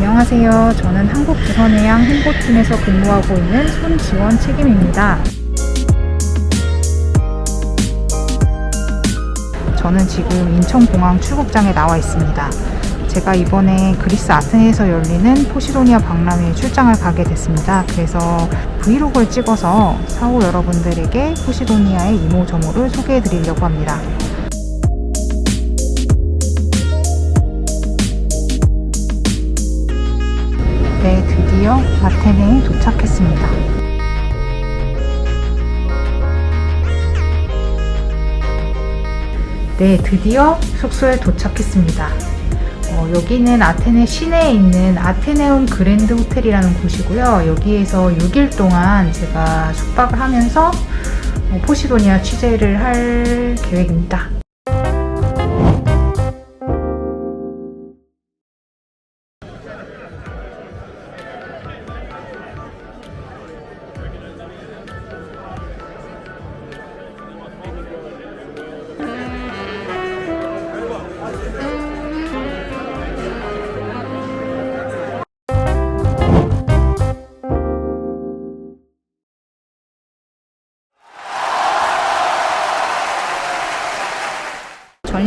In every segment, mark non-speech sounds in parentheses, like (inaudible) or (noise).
안녕하세요. 저는 한국부선해양 홍보팀에서 근무하고 있는 손지원 책임입니다. 저는 지금 인천공항 출국장에 나와 있습니다. 제가 이번에 그리스 아테네에서 열리는 포시도니아 박람회에 출장을 가게 됐습니다. 그래서 브이로그를 찍어서 사후 여러분들에게 포시도니아의 이모저모를 소개해 드리려고 합니다. 드디어 아테네에 도착했습니다. 네, 드디어 숙소에 도착했습니다. 어, 여기는 아테네 시내에 있는 아테네움 그랜드 호텔이라는 곳이고요. 여기에서 6일 동안 제가 숙박을 하면서 어, 포시도니아 취재를 할 계획입니다.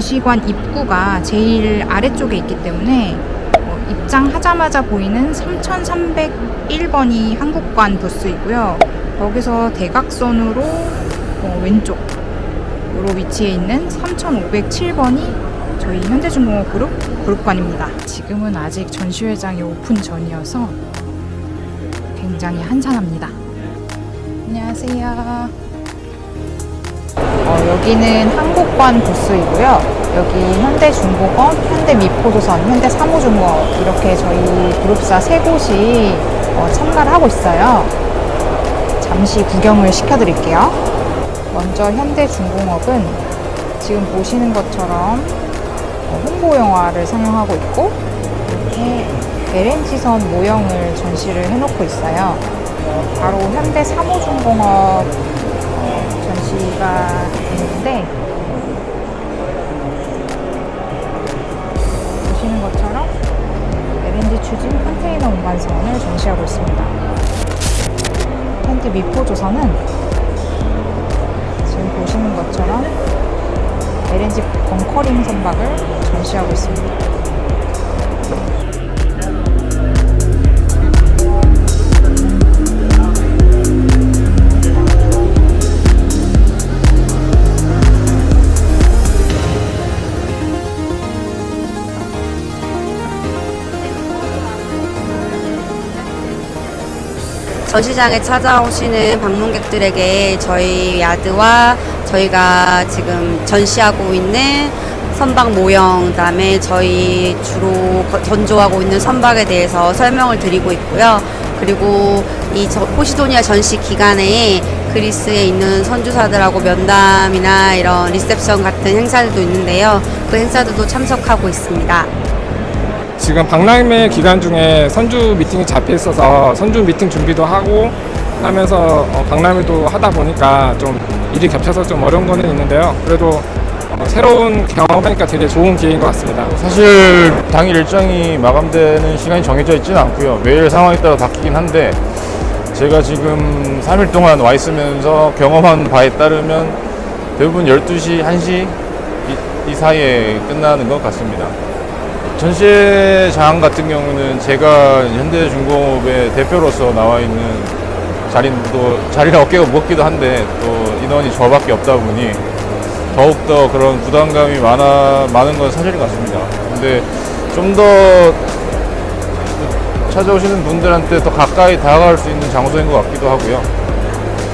전시관 입구가 제일 아래쪽에 있기 때문에 어, 입장하자마자 보이는 3301번이 한국관 부스이고요. 거기서 대각선으로 어, 왼쪽으로 위치해 있는 3507번이 저희 현대중공업 그룹 그룹관입니다. 지금은 아직 전시회장이 오픈 전이어서 굉장히 한산합니다. 안녕하세요. 어, 여기는 한국관 부스이고요. 여기 현대중공업, 현대미포조선, 현대사무중공업 이렇게 저희 그룹사 세 곳이 어, 참가를 하고 있어요. 잠시 구경을 시켜드릴게요. 먼저 현대중공업은 지금 보시는 것처럼 어, 홍보 영화를 상영하고 있고 이렇게 LNG선 모형을 전시를 해놓고 있어요. 바로 현대 사무중공업 전시가 있는데 보시는 것처럼 LNG 추진 컨테이너 운반선을 전시하고 있습니다. 현대 미포 조선은 지금 보시는 것처럼 LNG 벙커링 선박을 전시하고 있습니다. 전시장에 찾아오시는 방문객들에게 저희 야드와 저희가 지금 전시하고 있는 선박 모형, 그다음에 저희 주로 거- 전조하고 있는 선박에 대해서 설명을 드리고 있고요. 그리고 이 저- 포시도니아 전시 기간에 그리스에 있는 선주사들하고 면담이나 이런 리셉션 같은 행사들도 있는데요. 그 행사들도 참석하고 있습니다. 지금 박람회 기간 중에 선주 미팅이 잡혀 있어서 선주 미팅 준비도 하고 하면서 어, 박람회도 하다 보니까 좀 일이 겹쳐서 좀 어려운 거는 있는데요. 그래도 어, 새로운 경험하니까 되게 좋은 기회인 것 같습니다. 사실 당일 일정이 마감되는 시간이 정해져 있지는 않고요. 매일 상황에 따라 바뀌긴 한데 제가 지금 3일 동안 와 있으면서 경험한 바에 따르면 대부분 12시, 1시 이, 이 사이에 끝나는 것 같습니다. 전시장 같은 경우는 제가 현대중공업의 대표로서 나와 있는 자리도 자리가 어깨가 무겁기도 한데 또 인원이 저밖에 없다 보니 더욱더 그런 부담감이 많아, 많은 건 사실 같습니다. 근데 좀 더 찾아오시는 분들한테 더 가까이 다가갈 수 있는 장소인 것 같기도 하고요.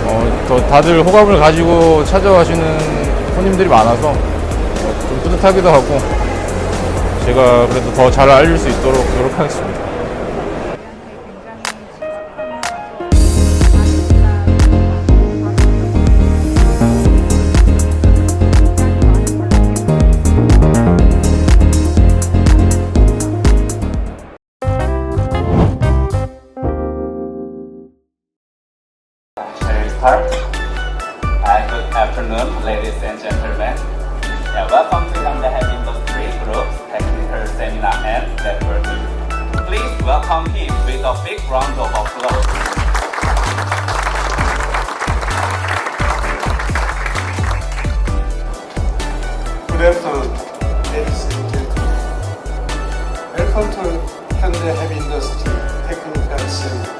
어, 더 다들 호감을 가지고 찾아가시는 손님들이 많아서 어, 좀 뿌듯하기도 하고 제가 그래도 더 잘 알릴 수 있도록 노력하겠습니다. Gentlemen. Welcome to Hyundai Heavy Industry Technical Center.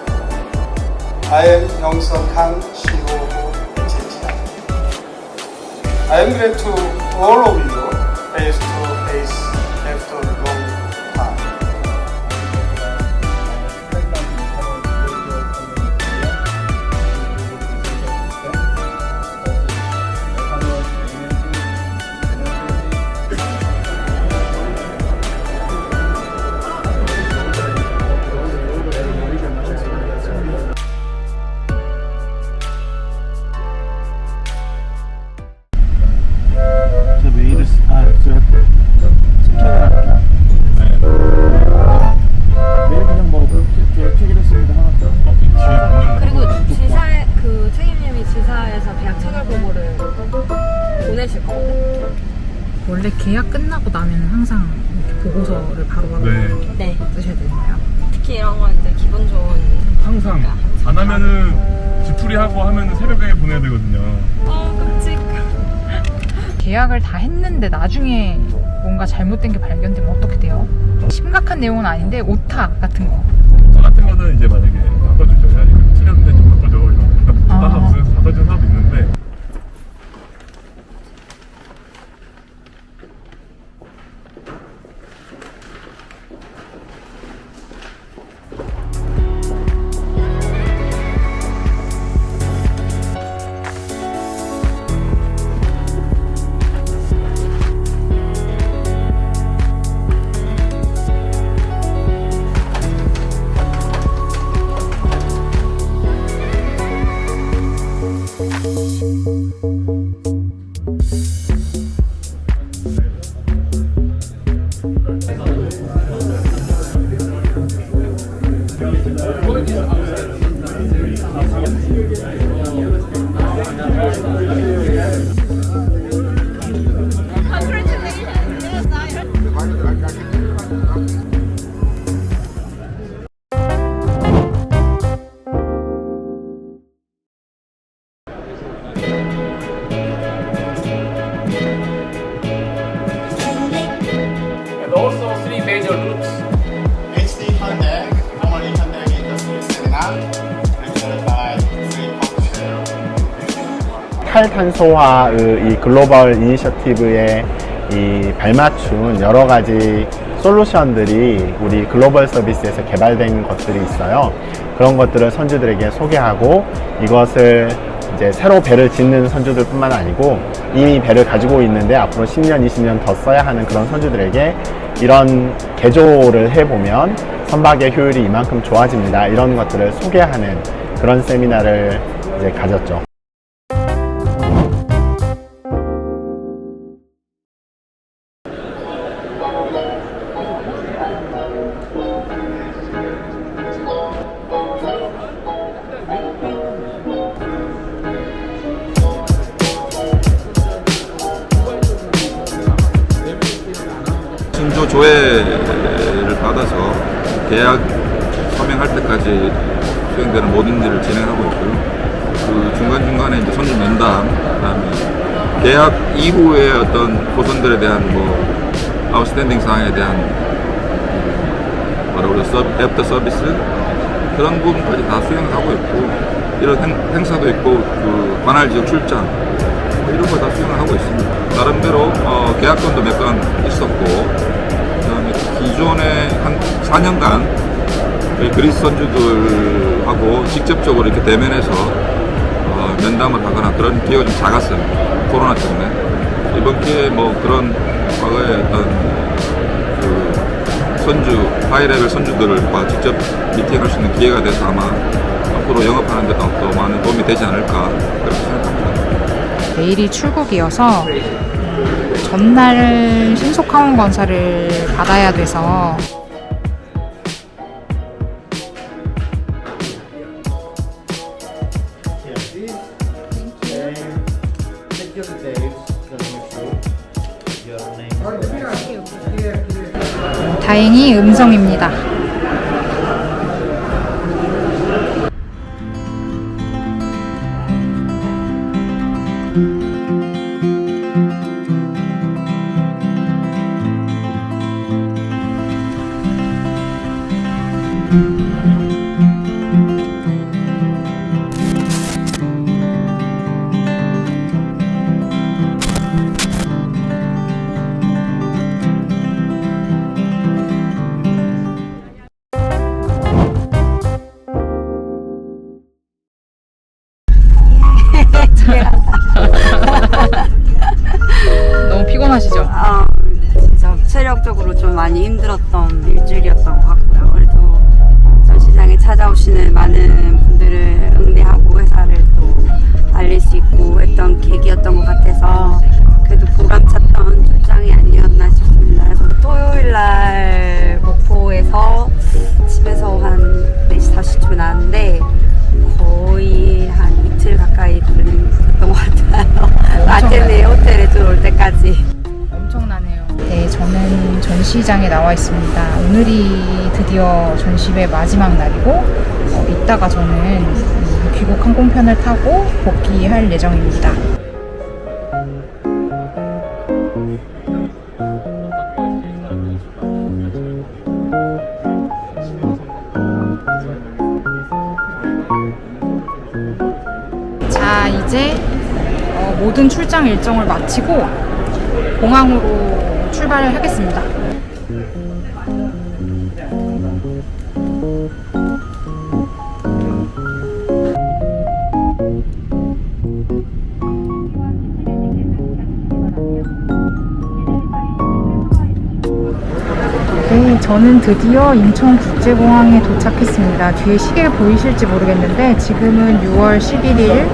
I am Yongsuk Han, CEO of HHI. I am glad to all of you 보고서를 바로 바로 네. 쓰셔야 되나요? 특히 이런 건 이제 기분 좋은. 항상 안 하면은 뒤풀이하고 하면은 새벽에 보내야 되거든요. 어 끔찍. (laughs) 계약을 다 했는데 나중에 뭔가 잘못된 게 발견되면 어떻게 돼요? 심각한 내용은 아닌데 오타 같은 거. 저 같은 거는 이제 만약에 바꿔주죠. 탈탄소화의 이 글로벌 이니셔티브에 이 발맞춘 여러 가지 솔루션들이 우리 글로벌 서비스에서 개발된 것들이 있어요. 그런 것들을 선주들에게 소개하고 이것을 이제 새로 배를 짓는 선주들 뿐만 아니고 이미 배를 가지고 있는데 앞으로 10년, 20년 더 써야 하는 그런 선주들에게 이런 개조를 해보면 선박의 효율이 이만큼 좋아집니다. 이런 것들을 소개하는 그런 세미나를 이제 가졌죠. 조 조회를 받아서 계약 서명할 때까지 수행되는 모든 일을 진행하고 있고요. 그 중간중간에 이제 선주 면담, 그다음에 계약 이후에 어떤 호선들에 대한 뭐 아웃스탠딩 사항에 대한 뭐라 그래 서 애프터 서비스 그런 부분까지 다 수행을 하고 있고 이런 행, 행사도 있고 그 관할 지역 출장 뭐 이런 거 다 수행을 하고 있습니다. 나름대로 어, 계약권도 몇 건 있었고 기존에 한 4년간 저희 그리스 선주들하고 직접적으로 이렇게 대면해서 어, 면담을 하거나 그런 기회가 좀 작았어요. 코로나 때문에. 이번 기회에 뭐 그런 과거의 어떤 그 선주, 하이레벨 선주들과 직접 미팅할 수 있는 기회가 돼서 아마 앞으로 영업하는 데도 더 많은 도움이 되지 않을까 그렇게 생각합니다. 내일이 출국이어서 음, 전날 신속항공건설을 받아야 돼서 다행히 음성입니다. 나와 있습니다. 오늘이 드디어 전시회 마지막 날이고, 어, 이따가 저는 음, 귀국 항공편을 타고 복귀할 예정입니다. 자, 이제 어, 모든 출장 일정을 마치고 공항으로 출발을 하겠습니다. 저는 드디어 인천국제공항에 도착했습니다. 뒤에 시계 보이실지 모르겠는데 지금은 6월 11일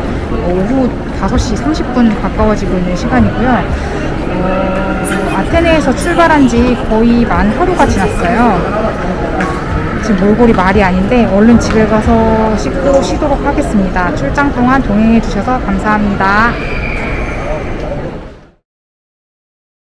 오후 5시 30분 가까워지고 있는 시간이고요. 어, 아테네에서 출발한 지 거의 만 하루가 지났어요. 지금 몰골이 말이 아닌데 얼른 집에 가서 씻고 쉬도록 하겠습니다. 출장 동안 동행해 주셔서 감사합니다.